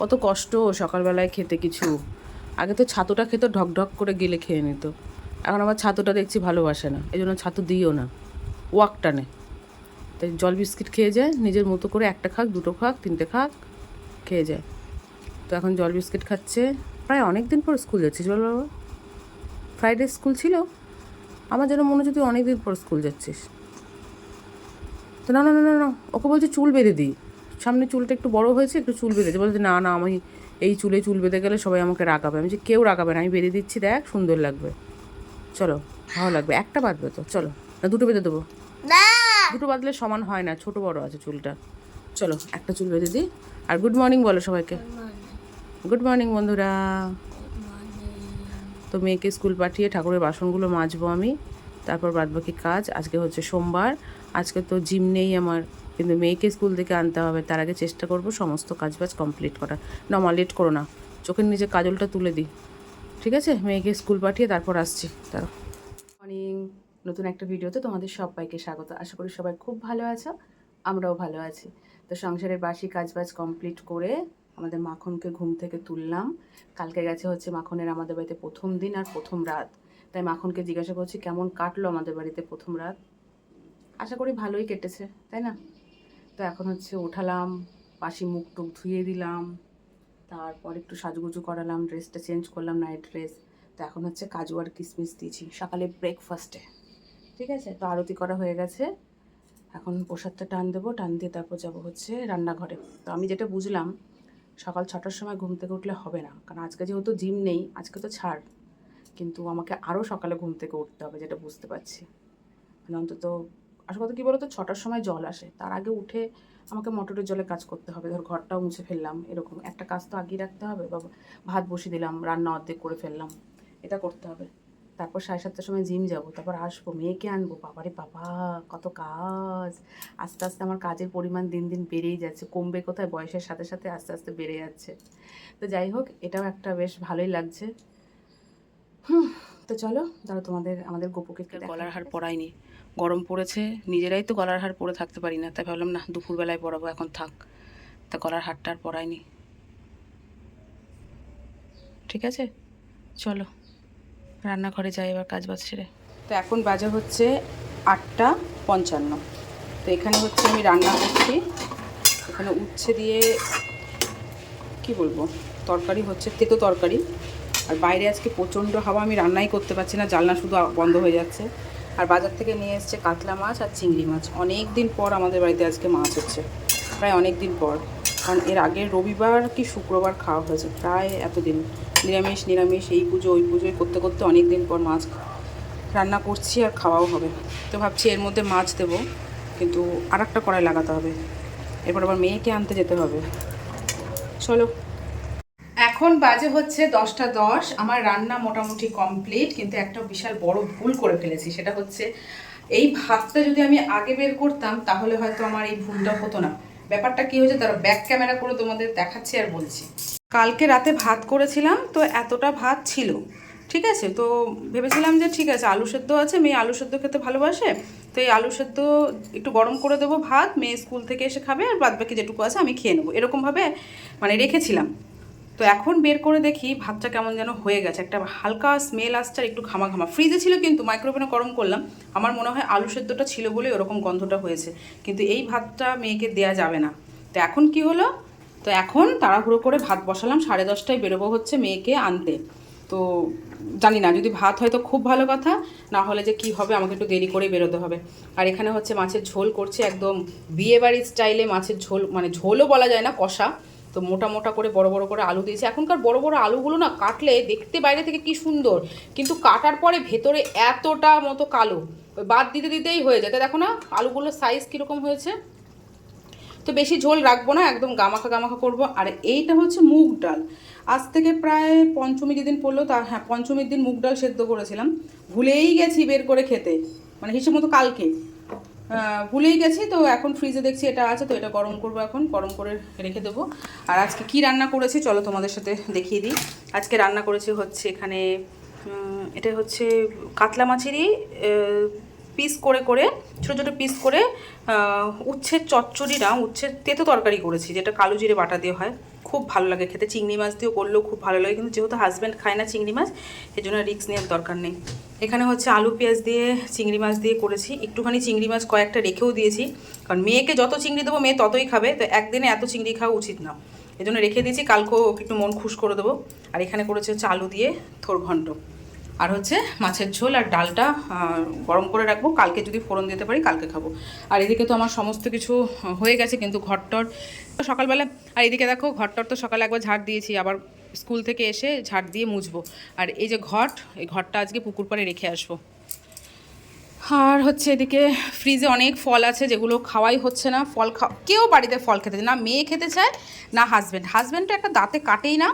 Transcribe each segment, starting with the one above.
কত কষ্ট সকালবেলায় খেতে কিছু। আগে তো ছাতুটা খেত, ঢক ঢক করে গেলে খেয়ে নিত। এখন আমার ছাতুটা দেখছি ভালোবাসে না এই জন্য ছাতু দিও না, ওয়াক টানে। তাই জল বিস্কিট খেয়ে যায়, নিজের মতো করে একটা খাক, দুটো খাক, তিনটে খাক, খেয়ে যায়। তো এখন জল বিস্কিট খাচ্ছে। প্রায় অনেক দিন পর স্কুল যাচ্ছিস বল বাবা। ফ্রাইডে স্কুল ছিল। আমার যেন মনে হচ্ছে তুই অনেক দিন পর স্কুল যাচ্ছিস। তো না না না না না, ওকে বলছে চুল বেঁধে দিই। সামনে চুলটা একটু বড় হয়েছে একটু চুল বেঁধে দিই বলছে না না আমি এই চুলে চুল বেঁধে গেলে সবাই আমাকে রাগাবে। আমি যে কেউ রাগাবে না আমি বেঁধে দিচ্ছি দেখ সুন্দর লাগবে। চলো ভালো লাগবে। একটা বাঁধবে তো চলো। না দুটো বেঁধে দেবো? না। দুটো বাঁধলে সমান হয় না ছোট বড় আছে চুলটা। চলো একটা চুল বেঁধে দিই। আর গুড মর্নিং বলো সবাইকে। গুড মর্নিং বন্ধুরা। তো মেয়েকে স্কুল পাঠিয়ে ঠাকুরের বাসনগুলো মাজবো আমি। তারপর বাদবাকি কাজ। আজকে হচ্ছে সোমবার। আজকে তো জিম নেই আমার। কিন্তু মেয়েকে স্কুল থেকে আনতে হবে, তার আগে চেষ্টা করব সমস্ত কাজ বাজ কমপ্লিট করা। না মা লেট করো না। চোখের নিচে কাজলটা তুলে দিই। ঠিক আছে? মেয়েকে স্কুল পাঠিয়ে তারপর আসছি। তারা মর্নিং নতুন একটা ভিডিওতে তোমাদের সবাইকে স্বাগত। আশা করি সবাই খুব ভালো আছো, আমরাও ভালো আছি। তো সংসারের বাসি কাজবাজ কমপ্লিট করে আমাদের মাখনকে ঘুম থেকে তুললাম। কালকে গেছে হচ্ছে মাখনের আমাদের বাড়িতে প্রথম দিন আর প্রথম রাত। তাই মাখনকে জিজ্ঞাসা করছি, কেমন কাটলো আমাদের বাড়িতে প্রথম রাত? আশা করি ভালোই কেটেছে, তাই না? তো এখন হচ্ছে ওঠালাম বাসি মুখ টুক ধুয়ে দিলাম, তারপর একটু সাজুগুজু করালাম ড্রেসটা চেঞ্জ করলাম নাইট ড্রেস তো এখন হচ্ছে কাজু আর কিশমিশ দিয়েছি, সকালে ব্রেকফাস্টে ঠিক আছে? তো আরতি করা হয়ে গেছে, এখন প্রসাদটা টান দেবো, টান দিয়ে তারপর যাব হচ্ছে রান্নাঘরে। তো আমি যেটা বুঝলাম, সকাল ছটার সময় ঘুম থেকে উঠলে হবে না, কারণ আজকে যেহেতু জিম নেই, আজকে তো ছাড়, কিন্তু আমাকে আরও সকালে ঘুম থেকে উঠতে হবে, যেটা বুঝতে পারছি। মানে অন্তত আসল কথা কী বলো তো ছটার সময় জল আসে। তার আগে উঠে আমাকে মোটরের জলে কাজ করতে হবে। ধর ঘরটাও মুছে ফেললাম এরকম। একটা কাজ তো আগিয়ে রাখতে হবে বা ভাত বসিয়ে দিলাম রান্না অর্ধেক করে ফেললাম এটা করতে হবে। তারপর সাড়ে সাতটার সময় জিম যাব তারপর আসব মেয়েকে আনব। বাবারে বাবা কত কাজ! আস্তে আস্তে আমার কাজের পরিমাণ দিন দিন বেড়েই যাচ্ছে কমবে কোথায়? বয়সের সাথে সাথে আস্তে আস্তে বেড়ে যাচ্ছে। তো যাই হোক এটাও একটা বেশ ভালোই লাগছে। হুম তো চলো ধরো তোমাদের আমাদের গোপুকে গলার হার পরাইনি গরম পড়েছে, নিজেরাই তো গলার হার পরে থাকতে পারি না। তাই ভাবলাম, না, দুপুরবেলায় পরাবো, এখন থাক। তা গলার হারটা আর পরাইনি। ঠিক আছে? চলো, রান্নাঘরে যাই এবার কাজ বাজ সেরে। তো এখন বাজে হচ্ছে আটটা পঞ্চান্ন। তো এখানে হচ্ছে আমি রান্না করছি। এখানে উচ্ছে দিয়ে, কি বলব, তরকারি হচ্ছে, তেতো তরকারি। আর বাইরে আজকে প্রচণ্ড হাওয়া, আমি রান্নাই করতে পারছি না, জানলা শুধু বন্ধ হয়ে যাচ্ছে। আর বাজার থেকে নিয়ে এসছে কাতলা মাছ আর চিংড়ি মাছ। অনেক দিন পর আমাদের বাড়িতে আজকে মাছ হচ্ছে। প্রায় অনেক দিন পর। কারণ এর আগে রবিবার কি শুক্রবার খাওয়া হয়েছে, প্রায় এতদিন। নিরামিষ নিরামিষ, এই পুজো, ওই পুজোই করতে করতে অনেক দিন পর মাছ রান্না করছি আর খাওয়াও হবে। তো ভাবছি এর মধ্যে মাছ দেবো, কিন্তু আর একটা কড়াই লাগাতে হবে। এরপর আবার মেয়েকে আনতে যেতে হবে। চলো। এখন বাজে হচ্ছে দশটা দশ। আমার রান্না মোটামুটি কমপ্লিট কিন্তু একটা বিশাল বড় ভুল করে ফেলেছি। সেটা হচ্ছে, এই ভাতটা যদি আমি আগে বের করতাম, তাহলে হয়তো আমার এই ভুলটা হতো না। ব্যাপারটা কি হয়েছে, তারা ব্যাক ক্যামেরা করে তোমাদের দেখাচ্ছি আর বলছি। কালকে রাতে ভাত করেছিলাম, তো এতটা ভাত ছিল। ঠিক আছে? তো ভেবেছিলাম যে ঠিক আছে, আলু সেদ্ধ আছে, মেয়ে আলু সেদ্ধ খেতে ভালোবাসে, তো এই আলু সেদ্ধ একটু গরম করে দেবো ভাত, মেয়ে স্কুল থেকে এসে খাবে, আর বাদ বাকি যেটুকু আছে আমি খেয়ে নেব। এরকমভাবে মানে রেখেছিলাম। তো এখন বের করে দেখি ভাতটা কেমন যেন হয়ে গেছে। একটা হালকা স্মেল আসছে আর একটু ঘামা ঘামা ফ্রিজে ছিল কিন্তু মাইক্রোওভেনে গরম করলাম। আমার মনে হয় আলু সেদ্ধটা ছিল বলে ওরকম গন্ধটা হয়েছে। কিন্তু এই ভাতটা মেয়েকে দেয়া যাবে না। তো এখন কি হলো? তো এখন তাড়াহুড়ো করে ভাত বসালাম। সাড়ে দশটায় বেরোবো হচ্ছে মেয়েকে আনতে। তো জানি না, যদি ভাত হয় তো খুব ভালো কথা। না হলে যে কি হবে, আমাকে একটু দেরি করে বেরোতে হবে। আর এখানে হচ্ছে মাছের ঝোল করছে একদম বিয়েবাড়ির স্টাইলে মাছের ঝোল মানে ঝোলও বলা যায় না, কষা। তো মোটা মোটা করে, বড় বড় করে আলু দিয়েছি। এখনকার বড় বড় আলুগুলো না কাটলে দেখতে বাইরে থেকে কি সুন্দর। কিন্তু কাটার পরে ভেতরে এতটা মতো কালো। ওই বাদ দিতে দিতেই হয়ে যায়। দেখো না, আলুগুলোর সাইজ কীরকম হয়েছে? তো বেশি ঝোল রাখব না, একদম গামাখা গামাখা করব। আর এইটা হচ্ছে মুগ ডাল। আজ থেকে প্রায় পঞ্চমী যেদিন পড়ল, তা হ্যাঁ পঞ্চমীর দিন মুগ ডাল সেদ্ধ করেছিলাম। ভুলেই গেছি বের করে খেতে। মানে হিসেব মতো কালকে। ভুলেই গেছি, তো এখন ফ্রিজে দেখছি এটা আছে, তো এটা গরম করব এখন, গরম করে রেখে দেবো। আর আজকে কি রান্না করেছি, চলো তোমাদের সাথে দেখিয়ে দিই। আজকে রান্না করেছি হচ্ছে এখানে এটা হচ্ছে কাতলা মাছেরই পিস করে করে, ছোটো ছোটো পিস করে উচ্ছের চচ্চড়ি না উচ্ছের তেতো তরকারি করেছি, যেটা কালো জিরে বাটা দিয়ে হয়। খুব ভালো লাগে খেতে। চিংড়ি মাছ দিয়েও করলেও খুব ভালো লাগে, কিন্তু যেহেতু হাজব্যান্ড খায় না চিংড়ি মাছ এই জন্য রিক্স নেওয়ার দরকার নেই। এখানে হচ্ছে আলু, পেঁয়াজ দিয়ে, চিংড়ি মাছ দিয়ে করেছি। একটুখানি চিংড়ি মাছ কয়েকটা রেখেও দিয়েছি। কারণ মেয়েকে যত চিংড়ি দেবো, মেয়ে ততই খাবে। তো একদিনে এত চিংড়ি খাওয়া উচিত না। এই জন্য রেখে দিয়েছি, কালকেও একটু মন খুশ করে দেবো। আর এখানে করেছে হচ্ছে আলু দিয়ে থোর ঘন্ট আর হচ্ছে মাছের ঝোল আর ডালটা গরম করে রাখব। কালকে যদি ফোড়ন দিতে পারি, কালকে খাব। আর এদিকে তো আমার সমস্ত কিছু হয়ে গেছে কিন্তু ঘরটর। সকালবেলা, আর এদিকে দেখো, ঘরটর তো সকালে একবার ঝাড় দিয়েছি, আবার স্কুল থেকে এসে ঝাড় দিয়ে মুছবো। আর এই যে ঘট, এই ঘরটা আজকে পুকুর পাড়ে রেখে আসব। আর হচ্ছে এদিকে ফ্রিজে অনেক ফল আছে, যেগুলো খাওয়াই হচ্ছে না। ফল খা কেউ বাড়িতে ফল খেতে না। মেয়ে খেতে চায় না হাজব্যান্ড হাজব্যান্ড তো একটা দাঁতে কাটেই না।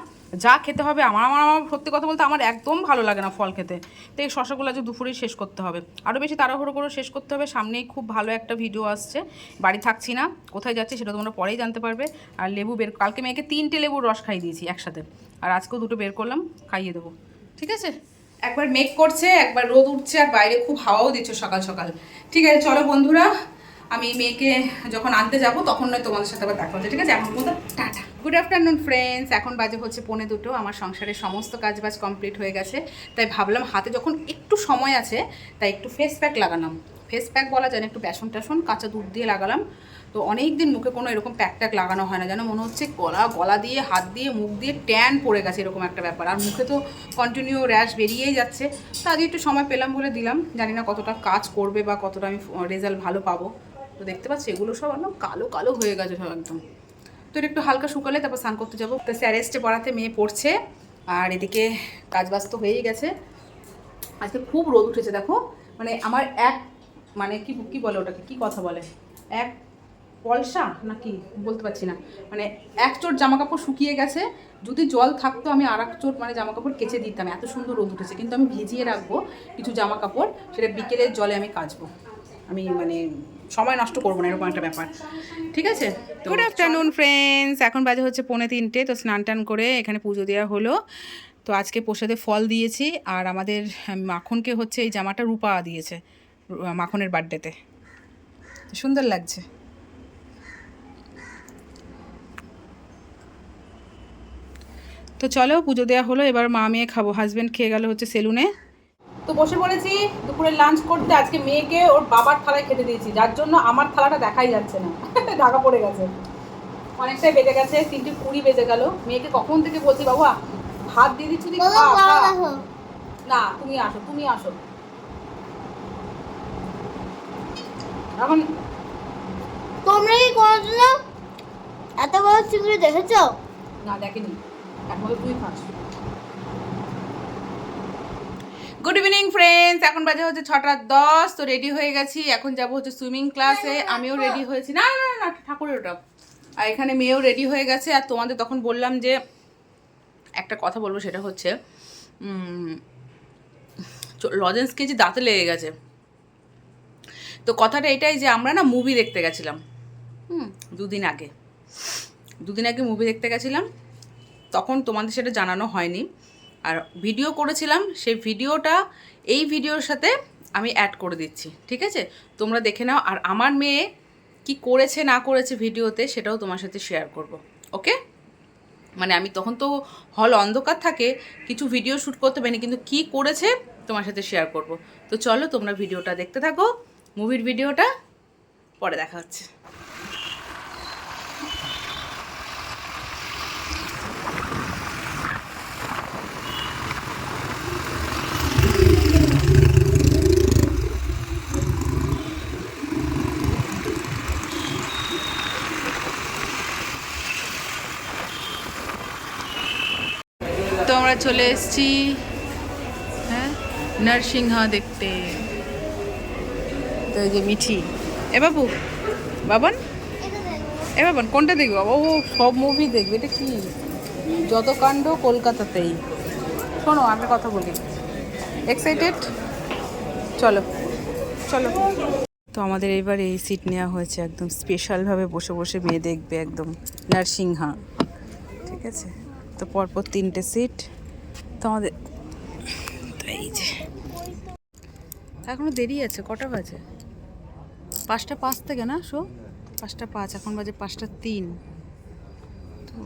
যা খেতে হবে, আমার আমার আমার সত্যি কথা বলতে আমার একদম ভালো লাগে না ফল খেতে। তো এই শশাগুলো আজ দুপুরেই শেষ করতে হবে। আরও বেশি তাড়াহুড়ো করে শেষ করতে হবে। সামনেই খুব ভালো একটা ভিডিও আসছে। বাড়ি থাকছি না, কোথায় যাচ্ছি সেটা তোমরা পরেই জানতে পারবে। আর লেবু বের, কালকে মেয়েকে তিনটে লেবুর রস খাইয়ে দিয়েছি একসাথে। আর আজকেও দুটো বের করলাম, খাইয়ে দেবো। ঠিক আছে? একবার মেঘ করছে, একবার রোদ উঠছে, আর বাইরে খুব হাওয়াও দিচ্ছে সকাল সকাল। ঠিক আছে, চলো বন্ধুরা আমি মেয়েকে যখন আনতে যাব, তখন নয় তোমাদের সাথে আবার দেখা হচ্ছে ঠিক আছে? এখন মতো টাটা। গুড আফটারনুন ফ্রেন্ডস এখন বাজে হচ্ছে পৌনে দুটো। আমার সংসারের সমস্ত কাজবাজ কমপ্লিট হয়ে গেছে। তাই ভাবলাম হাতে যখন একটু সময় আছে, তাই একটু ফেস প্যাক লাগালাম। ফেস প্যাক বলা যায় না, একটু বেসন টেসন, কাঁচা দুধ দিয়ে লাগালাম। তো অনেক দিন মুখে কোনো এরকম প্যাক ট্যাক লাগানো হয় না। যেন মনে হচ্ছে গলা গলা দিয়ে, হাত দিয়ে, মুখ দিয়ে ট্যান পড়ে গেছে এরকম একটা ব্যাপার। আর মুখে তো কন্টিনিউ র্যাশ বেরিয়েই যাচ্ছে। তো আজকে একটু সময় পেলাম বলে দিলাম। জানি না কতটা কাজ করবে বা কতটা আমি রেজাল্ট ভালো পাবো। তো দেখতে পাচ্ছি এগুলো সব একদম কালো কালো হয়ে গেছে সব একদম। তো একটু হালকা শুকালে তারপর স্নান করতে যাব। তো স্যারেস্টে পড়াতে, মেয়ে পড়ছে, আর এদিকে কাজ বাজ তো হয়েই গেছে। আজকে খুব রোদ উঠেছে, দেখো। মানে আমার এক মানে কি কি বলে ওটাকে? কি কথা বলে? এক পলসা না কি বলতে পারছি না। মানে এক চোট জামা কাপড় শুকিয়ে গেছে। যদি জল থাকতো আমি আর এক চোট মানে জামা কাপড় কেচে দিতাম। এত সুন্দর রোদ উঠেছে। কিন্তু আমি ভিজিয়ে রাখব কিছু জামা কাপড় সেটা বিকেলের জলে আমি কাচবো। আমি মানে সময় নষ্ট করব না, এরকম একটা ব্যাপার। ঠিক আছে? গুড আফটারনুন ফ্রেন্ডস এখন বাজে হচ্ছে পৌনে তিনটে, তো স্নান টান করে এখানে পুজো দেওয়া হলো। তো আজকে প্রসাদে ফল দিয়েছি, আর আমাদের মাখনকে হচ্ছে এই জামাটা রূপা দিয়েছে মাখনের বার্থডেতে। সুন্দর লাগছে। তো চলো পুজো দেওয়া হলো, এবার মা মেয়ে খাব হাজব্যান্ড খেয়ে গেল হচ্ছে সেলুনে। তো বসে পড়েছি দুপুরে লাঞ্চ করতে আজকে মেয়েকে ওর বাবার থালায় খেতে দিয়েছি যার জন্য আমার থালাটা দেখাই যাচ্ছে না। ঢাকা পড়ে গেছে। অনেকটাই বেজে গেছে তিনটে কুড়ি বেজে গেল। মেয়েকে কখন থেকে বলছি বাবা ভাত দিয়ে দিচ্ছি। না তুমি আসো তুমি আসো। এখন তোমরা কি কোনোদিনও এত বড় চিংড়ি দেখেছ? না দেখেনি। একমাত্র তুই খাস। গুড ইভিনিং ফ্রেন্ডস এখন বাজে হচ্ছে ছটা দশ তো রেডি হয়ে গেছি। এখন যাব হচ্ছে সুইমিং ক্লাসে আমিও রেডি হয়েছি। না না না, ঠাকুরের ওটা। আর এখানে মেয়েও রেডি হয়ে গেছে। আর তোমাদের তখন বললাম যে একটা কথা বলব সেটা হচ্ছে লজেন্স যে দাঁতে লেগে গেছে। তো কথাটা এটাই যে আমরা না মুভি দেখতে গেছিলাম। হুম। দুদিন আগে। দুদিন আগে মুভি দেখতে গেছিলাম। তখন তোমাদের সেটা জানানো হয়নি। আর ভিডিও করেছিলাম, সেই ভিডিওটা এই ভিডিওর সাথে আমি অ্যাড করে দিচ্ছি, ঠিক আছে? তোমরা দেখে নাও, আর আমার মেয়ে কি করেছে, না করেছে ভিডিওতে সেটাও তোমার সাথে শেয়ার করব, ওকে? মানে আমি তখন তো হল অন্ধকার থাকে, কিছু ভিডিও শ্যুট করতে পারিনি, কিন্তু কি করেছে তোমার সাথে শেয়ার করব। তো চলো তোমরা ভিডিওটা দেখতে থাকো মুভির ভিডিওটা পরে দেখা হচ্ছে। আমরা চলে এসেছি। হ্যাঁ নরসিংহ দেখতে। তো যে মিঠি। এ বাবু, বাবন? এ বাবন, কোনটা দেখবে? বাবা, ও সব মুভি দেখবে, এটা কি? যত কাণ্ড কলকাতাতেই। শোনো আমি কথা বলি। এক্সাইটেড চলো চলো। তো আমাদের এবার এই সিট নেওয়া হয়েছে একদম স্পেশালভাবে বসে বসে মেয়ে দেখবে একদম নার্সিংহা। ঠিক আছে? তো পরপর তিনটে সিট। তো আমাদের এই যে। এখনও দেরি আছে কটা বাজে? পাঁচটা পাঁচ থেকে না শো? পাঁচটা পাঁচ এখন বাজে পাঁচটা তিন। তো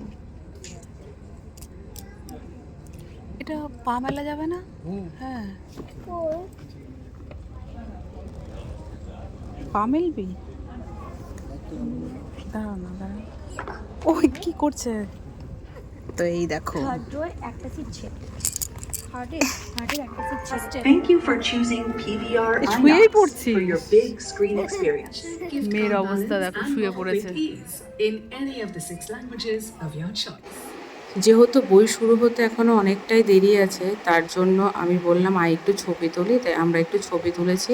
এটা পা মেলা যাবে না? হ্যাঁ। পা মেলবি? দাঁড়াও না দাঁড়াও। ও কি করছে? তো এই দেখো। একটা সিট শুয়েই IMAX for your big screen experience. Gift মেয়ের অবস্থা দেখো, শুয়ে পড়েছে। in any of the six languages of your choice. যেহেতু বই শুরু হতে এখনও অনেকটাই দেরি আছে তার জন্য আমি বললাম আই একটু ছবি তুলি। তাই আমরা একটু ছবি তুলেছি।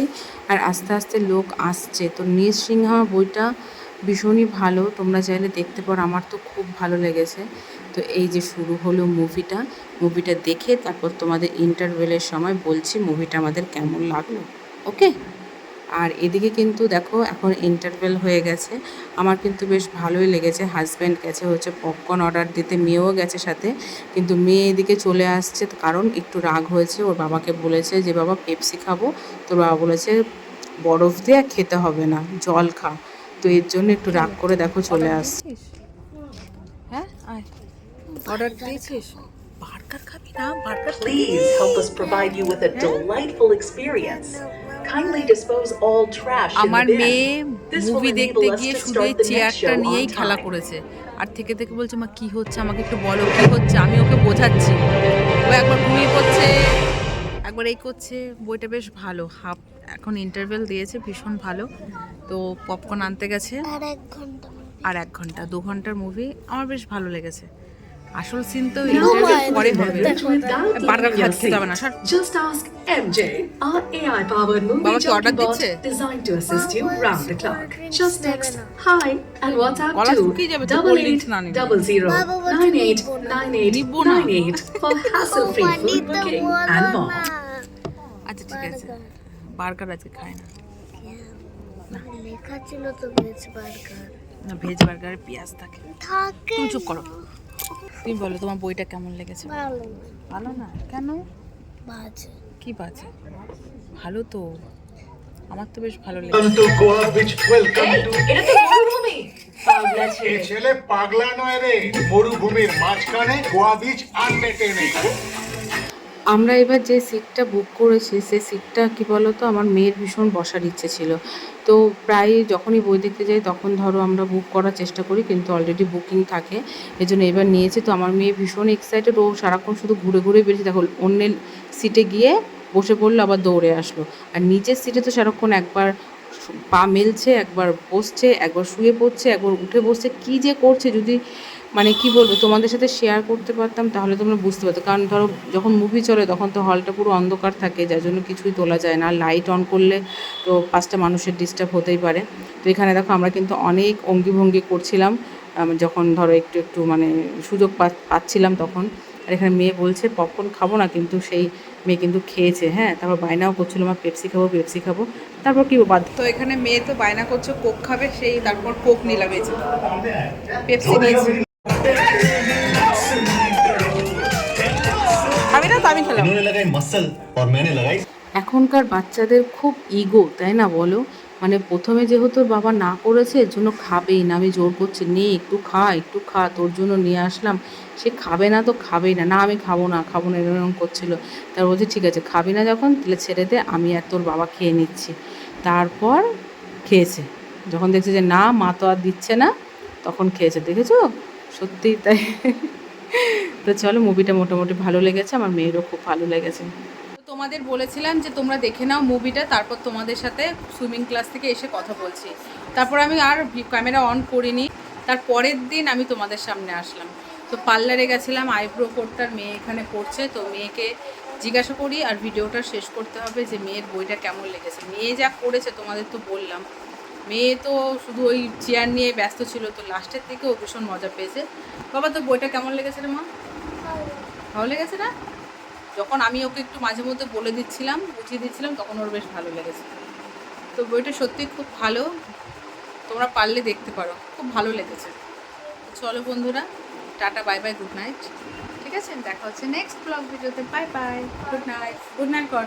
আর আস্তে আস্তে লোক আসছে। তো নৃসিংহা বইটা ভীষণই ভালো। তোমরা চাইলে দেখতে পারো আমার তো খুব ভালো লেগেছে। তো এই যে শুরু হলো মুভিটা মুভিটা দেখে তারপর তোমাদের ইন্টারভেলের সময় বলছি মুভিটা আমাদের কেমন লাগল ওকে আর এদিকে কিন্তু দেখো এখন ইন্টারভেল হয়ে গেছে। আমার কিন্তু বেশ ভালোই লেগেছে হাজব্যান্ড গেছে হচ্ছে পপকর্ন অর্ডার দিতে মেয়েও গেছে সাথে। কিন্তু মেয়ে এদিকে চলে আসছে কারণ একটু রাগ হয়েছে। ওর বাবাকে বলেছে যে বাবা পেপসি খাব। তোর বাবা বলেছে বরফ দিয়ে খেতে হবে না জল খা। তো এর জন্য একটু রাগ করে দেখো চলে আসছে। অর্ডার দিয়েছিস বার্গার খাবি না burger Please help us provide you with a delightful experience. Kindly dispose all trash in আমার the bin. মেয়ে This will মুভি দেখতে us গিয়ে শুধু চেয়ারটা নিয়েই খেলা. করেছে। আর থেকে থেকে বলছে মা কি হচ্ছে? আমাকে একটু বলো কি হচ্ছে? আমি ওকে বোঝাচ্ছি। ও একবার ঘুমিয়ে পড়ছে একবার এই করছে। বইটা বেশ ভালো হাফ এখন ইন্টারভেল দিয়েছে ভীষণ ভালো। তো পপকর্ন আনতে গেছে। আর এক ঘণ্টা। আর এক ঘণ্টা দু ঘণ্টার মুভি আমার বেশ ভালো লেগেছে। আসল সিন তো পরে হবে your খাচ্ছে যাবে না seat. সর Just ask MJ, our AI-powered বাবা কি order দিচ্ছে? designed to assist you বাবা round the বলছে clock. cold drinks Just দেবে text না। hi and WhatsApp গলা to শুকিয়ে যাবে তো double cold eight drinks না নিলে। double zero nine eight nine eight নিবো না। nine eight for hassle-free food booking and more. আচ্ছা ঠিক আছে বার্গার আজকে খায় না লেখা ছিল তো ভেজ বার্গার না ভেজ বার্গারে পেঁয়াজ থাকে থাকে তুমি চুপ করো তুমি বলো তোমার বইটা কেমন লেগেছে? ভালো। না? কেন? বাজে। কি বাজে? ভালো তো। আমার তো বেশ ভালো লেগেছে। ছেলে। পাগলা নয় রে মরুভূমির মাঝখানে গোয়া বীজ আনমেটে নেই। আমরা এবার যে সিটটা বুক করেছি, সেই সিটটা কি বলতো, আমার মেয়ের ভীষণ বসার ইচ্ছে ছিল। তো প্রায় যখনই বই দেখতে যাই, তখন ধরো আমরা বুক করার চেষ্টা করি, কিন্তু অলরেডি বুকিং থাকে। এই জন্য এবার নিয়েছি, তো আমার মেয়ে ভীষণ এক্সাইটেড ও সারাক্ষণ শুধু ঘুরে ঘুরে বেরিয়েছে। দেখো, অন্যের সিটে গিয়ে বসে পড়ল, আবার দৌড়ে আসলো। আর নিচের সিটে তো সারাক্ষণ একবার পা মেলছে, একবার বসছে, একবার শুয়ে পড়ছে, একবার উঠে বসছে, কি যে করছে যদি মানে কি বলব, তোমাদের সাথে শেয়ার করতে পারতাম তাহলে তোমরা বুঝতে পারতো। কারণ ধরো, যখন মুভি চলে, তখন তো হলটা পুরো অন্ধকার থাকে, যার জন্য কিছুই তোলা যায় না। লাইট অন করলে তো পাঁচটা মানুষের ডিস্টার্ব হতেই পারে। তো এখানে দেখো, আমরা কিন্তু অনেক অঙ্গি ভঙ্গি করছিলাম যখন ধরো একটু একটু মানে সুযোগ পাচ্ছিলাম তখন। আর এখানে মেয়ে বলছে পপকর্ন খাব না কিন্তু সেই মেয়ে কিন্তু খেয়েছে। হ্যাঁ তারপর বায়নাও করছিল আমার পেপসি খাব পেপসি খাব। তারপর কি বাধ্য তো এখানে মেয়ে তো বায়না করছে, কোক খাবে, সেই তারপর কোক নিলাম। পেপসি নিয়েছি। এখনকার বাচ্চাদের খুব ইগো তাই না বলো? মানে প্রথমে যেহেতু বাবা না করেছে এর জন্য খাবেই না। আমি জোর করছি নে একটু খা একটু খা তোর জন্য নিয়ে আসলাম। সে খাবে না তো খাবেই না। না আমি খাব না খাব না এরকম করছিল। তার বলছে ঠিক আছে খাবি না যখন তাহলে ছেড়ে দে আমি আর তোর বাবা খেয়ে নিচ্ছি। তারপর খেয়েছে। যখন দেখছে যে না মা তো আর দিচ্ছে না তখন খেয়েছে। দেখেছ? সত্যিই তাই। তো চলো মুভিটা মোটামুটি ভালো লেগেছে, আমার মেয়েরও খুব ভালো লেগেছে। তোমাদের বলেছিলাম যে তোমরা দেখে নাও মুভিটা তারপর তোমাদের সাথে সুইমিং ক্লাস থেকে এসে কথা বলছি। তারপর আমি আর ক্যামেরা অন করিনি, তার পরের দিন আমি তোমাদের সামনে আসলাম। তো পার্লারে গেছিলাম, আইব্রো করতার মেয়ে এখানে পড়ছে, তো মেয়েকে জিজ্ঞাসা করি আর ভিডিওটা শেষ করতে হবে যে মেয়ের বইটা কেমন লেগেছে। মেয়ে যা করেছে তোমাদের তো বললাম। মেয়ে তো শুধু ওই চেয়ার নিয়ে ব্যস্ত ছিল, তো লাস্টের থেকে ও ভীষণ মজা পেয়েছে। বাবা তো বইটা কেমন লেগেছে রে মা? ভালো লেগেছে না? যখন আমি ওকে একটু মাঝে মধ্যে বলে দিচ্ছিলাম, বুঝিয়ে দিচ্ছিলাম, তখন ওর বেশ ভালো লেগেছে। তো বইটা সত্যি খুব ভালো। তোমরা পারলে দেখতে পারো, খুব ভালো লেগেছে। চলো বন্ধুরা, tata bye bye good night ঠিক আছে? দেখা হচ্ছে নেক্সট ব্লগ ভিডিওতে। Bye bye good night good night কর.